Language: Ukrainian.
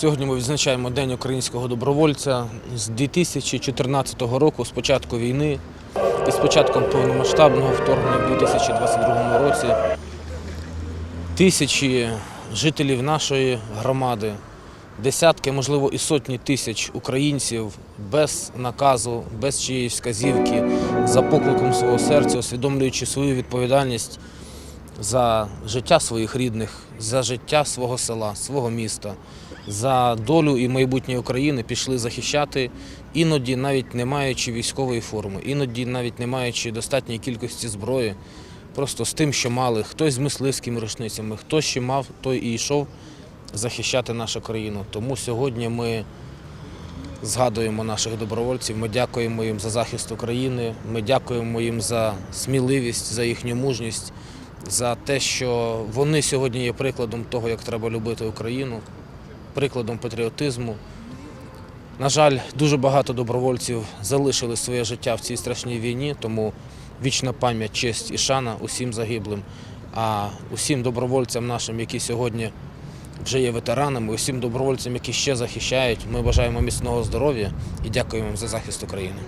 Сьогодні ми відзначаємо День українського добровольця з 2014 року, з початку війни і з початком повномасштабного вторгнення в 2022 році. Тисячі жителів нашої громади, десятки, можливо, і сотні тисяч українців без наказу, без чиєїсь вказівки, за покликом свого серця, усвідомлюючи свою відповідальність за життя своїх рідних, за життя свого села, свого міста, за долю і майбутнє України пішли захищати, іноді навіть не маючи військової форми, іноді навіть не маючи достатньої кількості зброї, просто з тим, що мали, хтось з мисливськими рушницями, хто ще мав, той і йшов захищати нашу країну. Тому сьогодні ми згадуємо наших добровольців. Ми дякуємо їм за захист України. Ми дякуємо їм за сміливість, за їхню мужність, за те, що вони сьогодні є прикладом того, як треба любити Україну, прикладом патріотизму. На жаль, дуже багато добровольців залишили своє життя в цій страшній війні, тому вічна пам'ять, честь і шана усім загиблим. А усім добровольцям нашим, які сьогодні вже є ветеранами, усім добровольцям, які ще захищають, ми бажаємо міцного здоров'я і дякуємо за захист України.